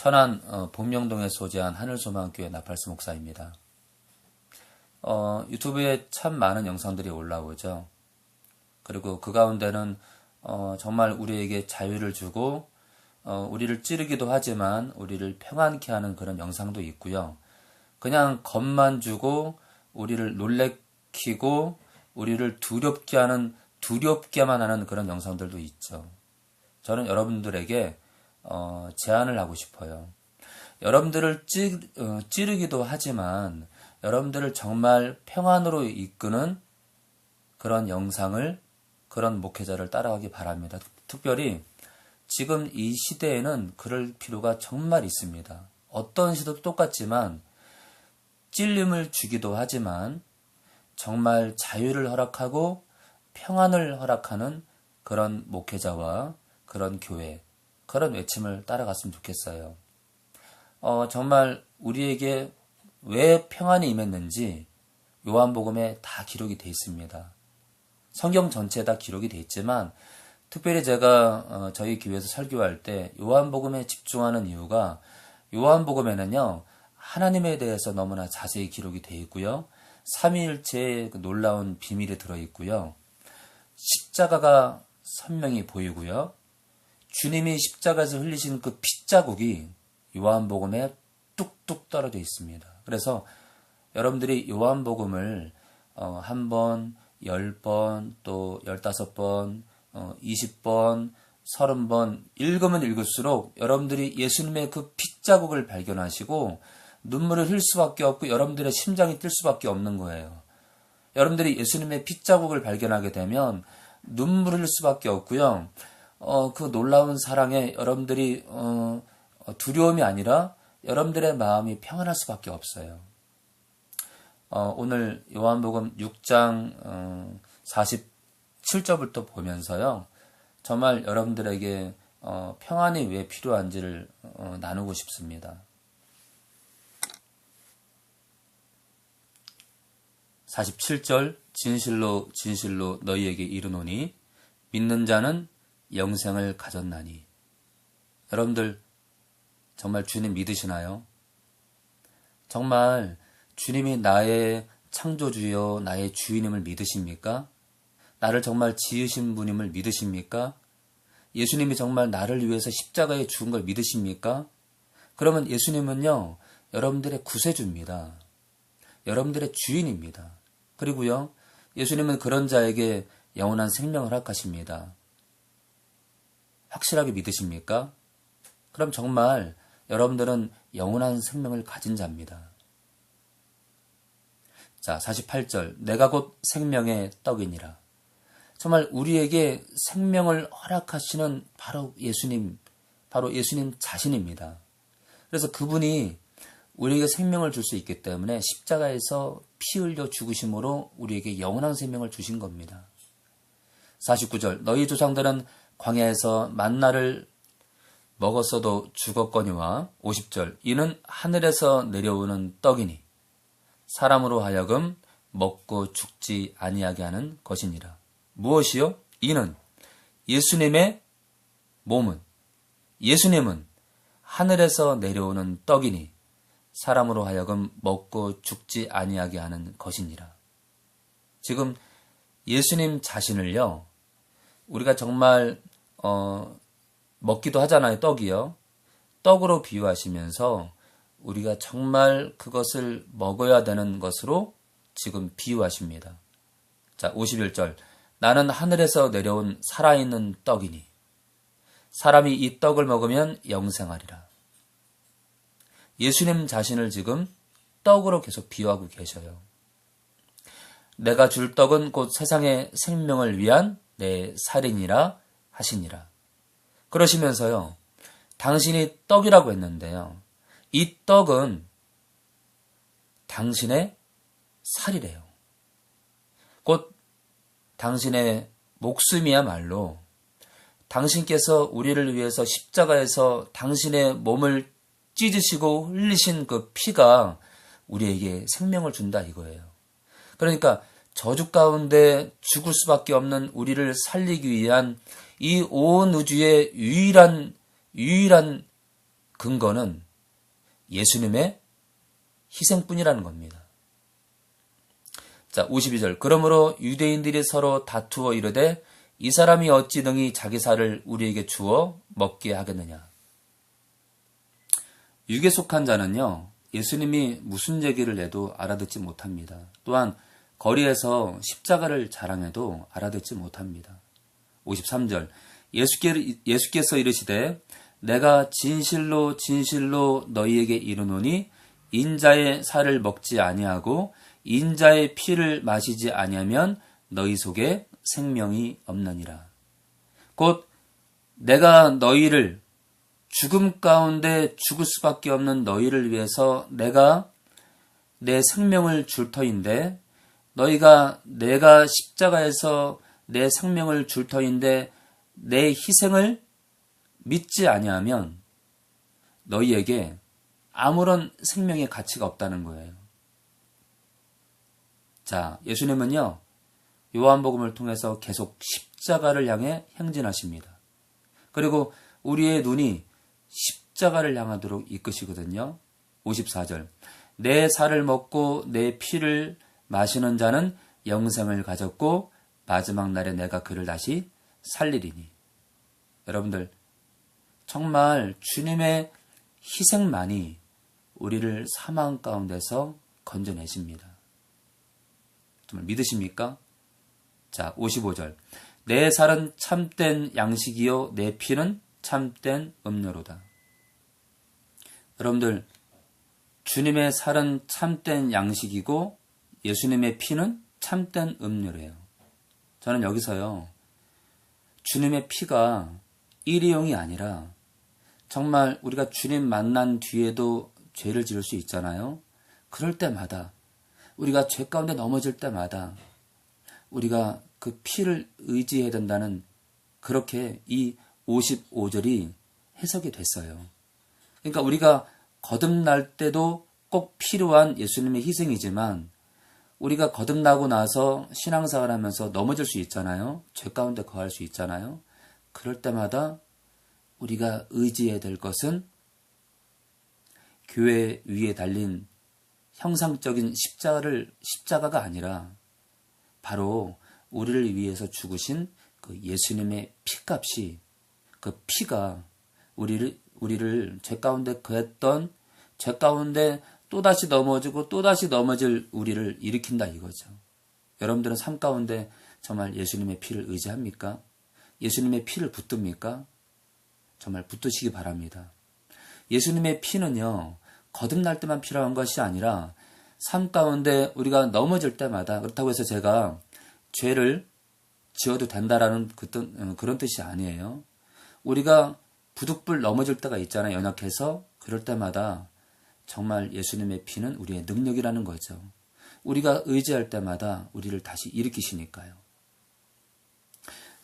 천안 어, 복명동에 소재한 하늘소망교회 나팔수 목사입니다. 어, 유튜브에 참 많은 영상들이 올라오죠. 그리고 그 가운데는 어, 정말 우리에게 자유를 주고 어, 우리를 찌르기도 하지만 우리를 평안케 하는 그런 영상도 있고요. 그냥 겁만 주고 우리를 놀래키고 우리를 두렵게 하는 두렵게만 하는 그런 영상들도 있죠. 저는 여러분들에게 어, 제안을 하고 싶어요. 여러분들을 찌, 어, 찌르 기도 하지만 여러분들을 정말 평안으로 이끄는 그런 영상을 그런 목회자를 따라가기 바랍니다. 특별히 지금 이 시대에는 그럴 필요가 정말 있습니다. 어떤 시도 똑같지만 찔림을 주기도 하지만 정말 자유를 허락하고 평안을 허락하는 그런 목회자와 그런 교회, 그런 외침을 따라갔으면 좋겠어요. 어, 정말 우리에게 왜 평안이 임했는지 요한복음에 다 기록이 되어 있습니다. 성경 전체에 다 기록이 되어 있지만 특별히 제가 어, 저희 교회에서 설교할 때 요한복음에 집중하는 이유가 요한복음에는요 하나님에 대해서 너무나 자세히 기록이 되어 있고요 삼위일체의 그 놀라운 비밀이 들어 있고요 십자가가 선명히 보이고요 주님이 십자가에서 흘리신 그 핏자국이 요한복음에 뚝뚝 떨어져 있습니다. 그래서 여러분들이 요한복음을 어, 한 번, 열 번, 또 열다섯 번, 어, 이십 번, 서른 번 읽으면 읽을수록 여러분들이 예수님의 그 핏자국을 발견하시고 눈물을 흘 수밖에 없고 여러분들의 심장이 뛸 수밖에 없는 거예요. 여러분들이 예수님의 핏자국을 발견하게 되면 눈물을 흘릴 수밖에 없고요. 어, 그 놀라운 사랑에 여러분들이 어, 두려움이 아니라 여러분들의 마음이 평안할 수밖에 없어요. 어, 오늘 요한복음 6장 어, 47절부터 보면서요. 정말 여러분들에게 어, 평안이 왜 필요한지를 어, 나누고 싶습니다. 47절 진실로 진실로 너희에게 이르노니 믿는 자는 영생을 가졌나니 여러분들 정말 주님 믿으시나요? 정말 주님이 나의 창조주여 나의 주인임을 믿으십니까? 나를 정말 지으신 분임을 믿으십니까? 예수님이 정말 나를 위해서 십자가에 죽은 걸 믿으십니까? 그러면 예수님은요, 여러분들의 구세주입니다. 여러분들의 주인입니다. 그리고요, 예수님은 그런 자에게 영원한 생명을 허락하십니다. 확실하게 믿으십니까? 그럼 정말 여러분들은 영원한 생명을 가진 자입니다. 자, 48절. 내가 곧 생명의 떡이니라. 정말 우리에게 생명을 허락하시는 바로 예수님, 바로 예수님 자신입니다. 그래서 그분이 우리에게 생명을 줄 수 있기 때문에 십자가에서 피 흘려 죽으심으로 우리에게 영원한 생명을 주신 겁니다. 49절. 너희 조상들은 광야에서 만나를 먹었어도 죽었거니와 50절 이는 하늘에서 내려오는 떡이니 사람으로 하여금 먹고 죽지 아니하게 하는 것이니라. 무엇이요? 이는 예수님의 몸은 예수님은 하늘에서 내려오는 떡이니 사람으로 하여금 먹고 죽지 아니하게 하는 것이니라. 지금 예수님 자신을요. 우리가 정말 어, 먹기도 하잖아요, 떡이요. 떡으로 비유하시면서 우리가 정말 그것을 먹어야 되는 것으로 지금 비유하십니다. 자, 51절. 나는 하늘에서 내려온 살아있는 떡이니 사람이 이 떡을 먹으면 영생하리라. 예수님 자신을 지금 떡으로 계속 비유하고 계셔요. 내가 줄 떡은 곧 세상의 생명을 위한 내 살인이라 하시니라. 그러시면서요, 당신이 떡이라고 했는데요. 이 떡은 당신의 살이래요. 곧 당신의 목숨이야말로 당신께서 우리를 위해서 십자가에서 당신의 몸을 찢으시고 흘리신 그 피가 우리에게 생명을 준다 이거예요. 그러니까 저주 가운데 죽을 수밖에 없는 우리를 살리기 위한 이 온 우주의 유일한 유일한 근거는 예수님의 희생뿐이라는 겁니다. 자, 52절. 그러므로 유대인들이 서로 다투어 이르되 이 사람이 어찌 능히 자기 살을 우리에게 주어 먹게 하겠느냐. 육에 속한 자는요, 예수님이 무슨 얘기를 내도 알아듣지 못합니다. 또한 거리에서 십자가를 자랑해도 알아듣지 못합니다. 53절. 예수께, 예수께 서 이르시되 내가 진실로 진실로 너희에게 이르노니 인자의 살을 먹지 아니하고 인자의 피를 마시지 아니하면 너희 속에 생명이 없느니라. 곧 내가 너희를 죽음 가운데 죽을 수밖에 없는 너희를 위해서 내가 내 생명을 줄 터인데 너희가 내가 십자가에서 내 생명을 줄 터인데 내 희생을 믿지 아니하면 너희에게 아무런 생명의 가치가 없다는 거예요. 자, 예수님은요, 요한복음을 통해서 계속 십자가를 향해 행진하십니다. 그리고 우리의 눈이 십자가를 향하도록 이끄시거든요. 54절. 내 살을 먹고 내 피를 마시는 자는 영생을 가졌고 마지막 날에 내가 그를 다시 살리리니. 여러분들, 정말 주님의 희생만이 우리를 사망 가운데서 건져내십니다. 정말 믿으십니까? 자, 55절. 내 살은 참된 양식이요, 내 피는 참된 음료로다. 여러분들, 주님의 살은 참된 양식이고 예수님의 피는 참된 음료래요. 저는 여기서요, 주님의 피가 일회용이 아니라 정말 우리가 주님 만난 뒤에도 죄를 지을 수 있잖아요. 그럴 때마다 우리가 죄 가운데 넘어질 때마다 우리가 그 피를 의지해야 된다는 그렇게 이 55절이 해석이 됐어요. 그러니까 우리가 거듭날 때도 꼭 필요한 예수님의 희생이지만 우리가 거듭나고 나서 신앙생활 하면서 넘어질 수 있잖아요. 죄 가운데 거할 수 있잖아요. 그럴 때마다 우리가 의지해야 될 것은 교회 위에 달린 형상적인 십자가를 십자가가 아니라 바로 우리를 위해서 죽으신 그 예수님의 피값이 그 피가 우리를 우리를 죄 가운데 거했던 죄 가운데 또다시 넘어지고 또다시 넘어질 우리를 일으킨다 이거죠. 여러분들은 삶 가운데 정말 예수님의 피를 의지합니까? 예수님의 피를 붙듭니까? 정말 붙드시기 바랍니다. 예수님의 피는요, 거듭날 때만 필요한 것이 아니라 삶 가운데 우리가 넘어질 때마다 그렇다고 해서 제가 죄를 지어도 된다라는 어, 그런 뜻이 아니에요. 우리가 부득불 넘어질 때가 있잖아요. 연약해서 그럴 때마다 정말 예수님의 피는 우리의 능력이라는 거죠. 우리가 의지할 때마다 우리를 다시 일으키시니까요.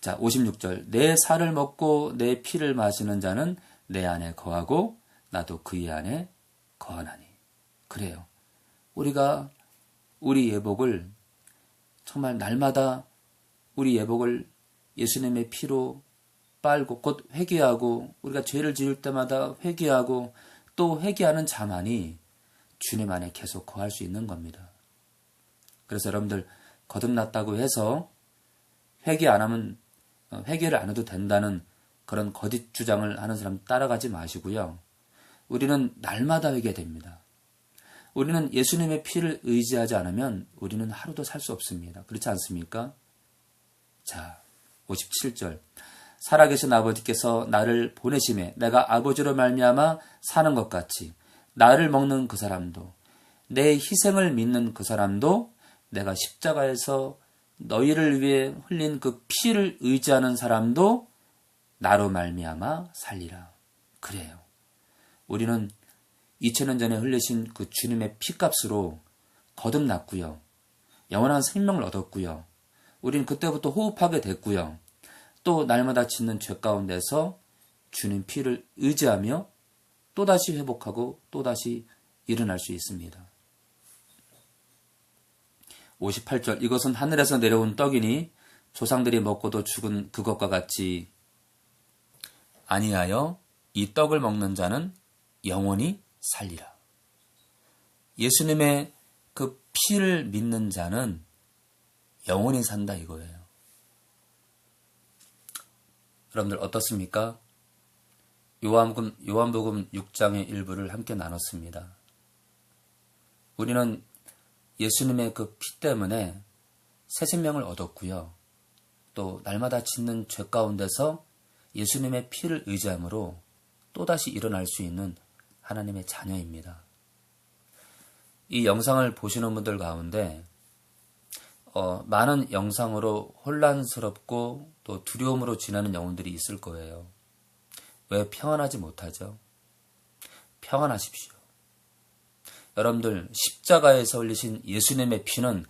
자, 56절. 내 살을 먹고 내 피를 마시는 자는 내 안에 거하고 나도 그의 안에 거하나니. 그래요. 우리가 우리 예복을 정말 날마다 우리 예복을 예수님의 피로 빨고 곧 회개하고 우리가 죄를 지을 때마다 회개하고 또 회개하는 자만이 주님 안에 계속 거할 수 있는 겁니다. 그래서 여러분들 거듭났다고 해서 회개 안 하면 어, 회개를 안 해도 된다는 그런 거짓 주장을 하는 사람 따라가지 마시고요. 우리는 날마다 회개됩니다. 우리는 예수님의 피를 의지하지 않으면 우리는 하루도 살 수 없습니다. 그렇지 않습니까? 자, 57절. 살아계신 아버지께서 나를 보내심에 내가 아버지로 말미암아 사는 것 같이 나를 먹는 그 사람도 내 희생을 믿는 그 사람도 내가 십자가에서 너희를 위해 흘린 그 피를 의지하는 사람도 나로 말미암아 살리라. 그래요. 우리는 2000년 전에 흘리신 그 주님의 피값으로 거듭났고요. 영원한 생명을 얻었고요. 우리는 그때부터 호흡하게 됐고요. 또 날마다 짓는 죄 가운데서 주님 피를 의지하며 또다시 회복하고 또다시 일어날 수 있습니다. 58절 이것은 하늘에서 내려온 떡이니 조상들이 먹고도 죽은 그것과 같이 아니하여 이 떡을 먹는 자는 영원히 살리라. 예수님의 그 피를 믿는 자는 영원히 산다 이거예요. 여러분들 어떻습니까? 요한복음, 요한복음 6장의 일부를 함께 나눴습니다. 우리는 예수님의 그 피 때문에 새 생명을 얻었고요. 또 날마다 짓는 죄 가운데서 예수님의 피를 의지함으로 또다시 일어날 수 있는 하나님의 자녀입니다. 이 영상을 보시는 분들 가운데 어, 많은 영상으로 혼란스럽고 또 두려움으로 지나는 영혼들이 있을 거예요. 왜 평안하지 못하죠? 평안하십시오. 여러분들 십자가에서 흘리신 예수님의 피는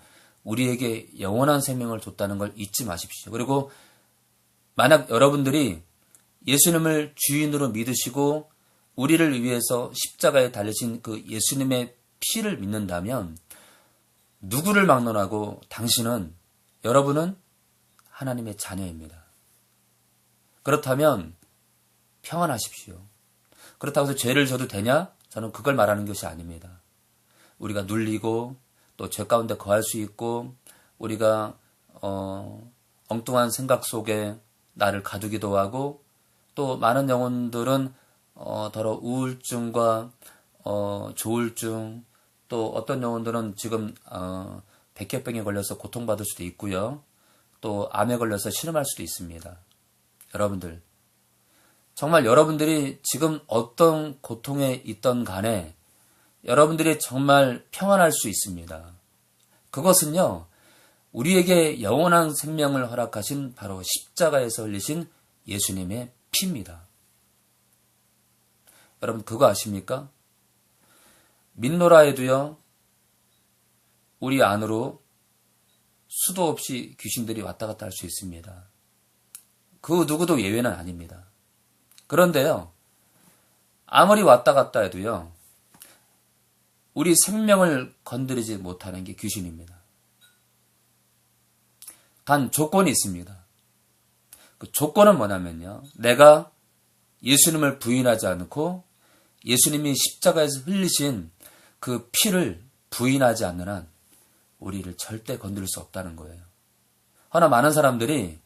우리에게 영원한 생명을 줬다는 걸 잊지 마십시오. 그리고 만약 여러분들이 예수님을 주인으로 믿으시고 우리를 위해서 십자가에 달리신 그 예수님의 피를 믿는다면 누구를 막론하고 당신은 여러분은 하나님의 자녀입니다. 그렇다면 평안하십시오. 그렇다고 해서 죄를 져도 되냐? 저는 그걸 말하는 것이 아닙니다. 우리가 눌리고 또 죄 가운데 거할 수 있고 우리가 어, 엉뚱한 생각 속에 나를 가두기도 하고 또 많은 영혼들은 어, 더러 우울증과 어, 조울증 또 어떤 영혼들은 지금 어, 백혈병에 걸려서 고통받을 수도 있고요. 또 암에 걸려서 신음할 수도 있습니다. 여러분들 정말 여러분들이 지금 어떤 고통에 있던 간에 여러분들이 정말 평안할 수 있습니다. 그것은요, 우리에게 영원한 생명을 허락하신 바로 십자가에서 흘리신 예수님의 피입니다. 여러분, 그거 아십니까? 민노라에도요, 우리 안으로 수도 없이 귀신들이 왔다 갔다 할 수 있습니다. 그 누구도 예외는 아닙니다. 그런데요, 아무리 왔다 갔다 해도요, 우리 생명을 건드리지 못하는 게 귀신입니다. 단 조건이 있습니다. 그 조건은 뭐냐면요. 내가 예수님을 부인하지 않고 예수님이 십자가에서 흘리신 그 피를 부인하지 않는 한 우리를 절대 건드릴 수 없다는 거예요. 허나 많은 사람들이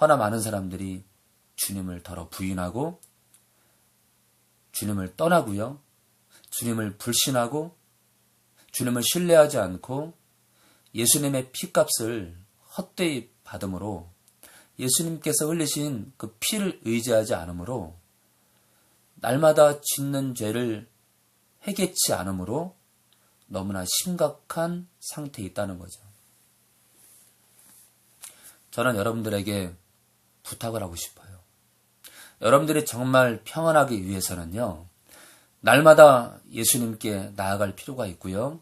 허나 많은 사람들이 주님을 더러 부인하고 주님을 떠나고요. 주님을 불신하고 주님을 신뢰하지 않고 예수님의 피값을 헛되이 받음으로 예수님께서 흘리신 그 피를 의지하지 않으므로 날마다 짓는 죄를 해결치 않으므로 너무나 심각한 상태에 있다는 거죠. 저는 여러분들에게 부탁을 하고 싶어요. 여러분들이 정말 평안하기 위해서는요, 날마다 예수님께 나아갈 필요가 있고요.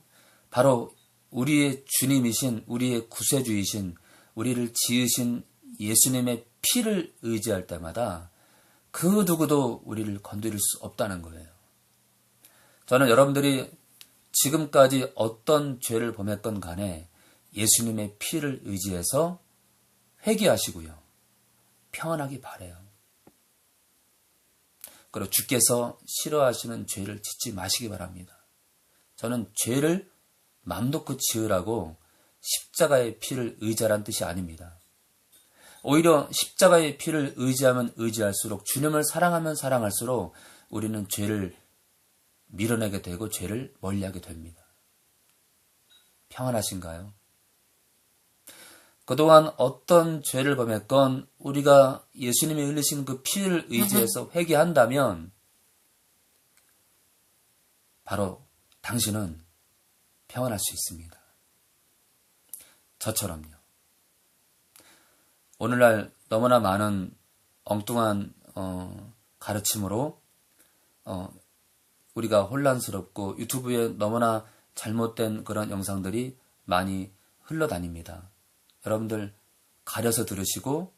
바로 우리의 주님이신, 우리의 구세주이신, 우리를 지으신 예수님의 피를 의지할 때마다 그 누구도 우리를 건드릴 수 없다는 거예요. 저는 여러분들이 지금까지 어떤 죄를 범했건 간에 예수님의 피를 의지해서 회개하시고요. 평안하기 바래요. 그리고 주께서 싫어하시는 죄를 짓지 마시기 바랍니다. 저는 죄를 맘 놓고 지으라고 십자가의 피를 의지하란 뜻이 아닙니다. 오히려 십자가의 피를 의지하면 의지할수록 주님을 사랑하면 사랑할수록 우리는 죄를 밀어내게 되고 죄를 멀리하게 됩니다. 평안하신가요? 그동안 어떤 죄를 범했건 우리가 예수님이 흘리신 그 피를 의지해서 회개한다면 바로 당신은 평안할 수 있습니다. 저처럼요. 오늘날 너무나 많은 엉뚱한 어, 가르침으로 어, 우리가 혼란스럽고 유튜브에 너무나 잘못된 그런 영상들이 많이 흘러다닙니다. 여러분들 가려서 들으시고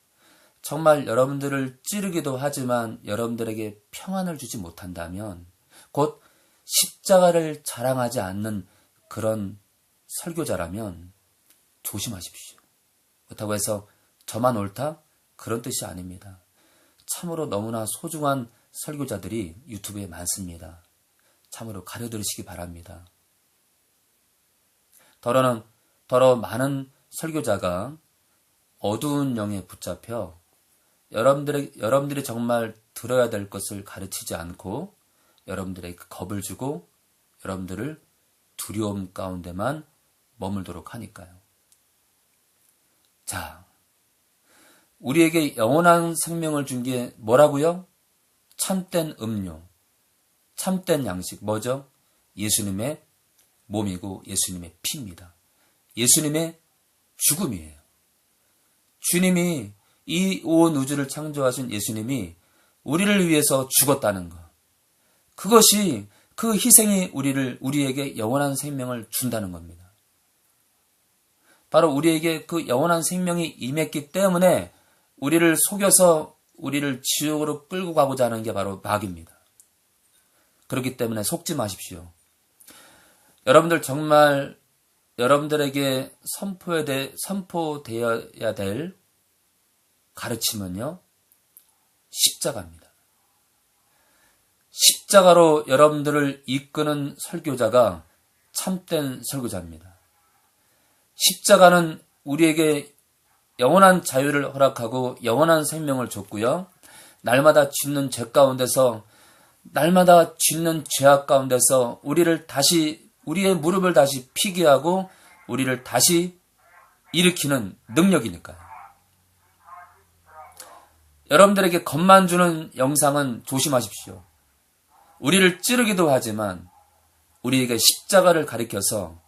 정말 여러분들을 찌르기도 하지만 여러분들에게 평안을 주지 못한다면 곧 십자가를 자랑하지 않는 그런 설교자라면 조심하십시오. 그렇다고 해서 저만 옳다? 그런 뜻이 아닙니다. 참으로 너무나 소중한 설교자들이 유튜브에 많습니다. 참으로 가려들으시기 바랍니다. 더러는 더러 많은 설교자가 어두운 영에 붙잡혀 여러분들의 여러분들이 정말 들어야 될 것을 가르치지 않고 여러분들에게 겁을 주고 여러분들을 두려움 가운데만 머물도록 하니까요. 자, 우리에게 영원한 생명을 준 게 뭐라고요? 참된 음료, 참된 양식, 뭐죠? 예수님의 몸이고 예수님의 피입니다. 예수님의 죽음이에요. 주님이 이 온 우주를 창조하신 예수님이 우리를 위해서 죽었다는 것. 그것이 그 희생이 우리를 우리에게 영원한 생명을 준다는 겁니다. 바로 우리에게 그 영원한 생명이 임했기 때문에 우리를 속여서 우리를 지옥으로 끌고 가고자 하는 게 바로 마귀입니다. 그렇기 때문에 속지 마십시오. 여러분들 정말 여러분들에게 선포에 대, 선포되어야 될 가르침은요, 십자가입니다. 십자가로 여러분들을 이끄는 설교자가 참된 설교자입니다. 십자가는 우리에게 영원한 자유를 허락하고 영원한 생명을 줬고요. 날마다 짓는 죄 가운데서 날마다 짓는 죄악 가운데서 우리를 다시 우리의 무릎을 다시 피게 하고 우리를 다시 일으키는 능력이니까요. 여러분들에게 겁만 주는 영상은 조심하십시오. 우리를 찌르기도 하지만 우리에게 십자가를 가리켜서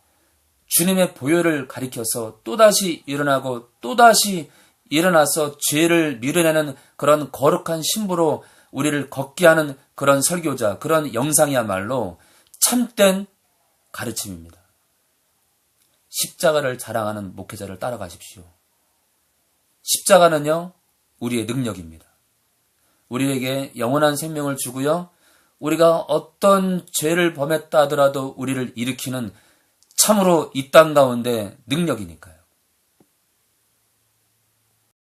주님의 보혈을 가리켜서 또다시 일어나고 또다시 일어나서 죄를 밀어내는 그런 거룩한 신부로 우리를 걷게 하는 그런 설교자, 그런 영상이야말로 참된 가르침입니다. 십자가를 자랑하는 목회자를 따라가십시오. 십자가는요, 우리의 능력입니다. 우리에게 영원한 생명을 주고요, 우리가 어떤 죄를 범했다 하더라도 우리를 일으키는 참으로 이 땅 가운데 능력이니까요.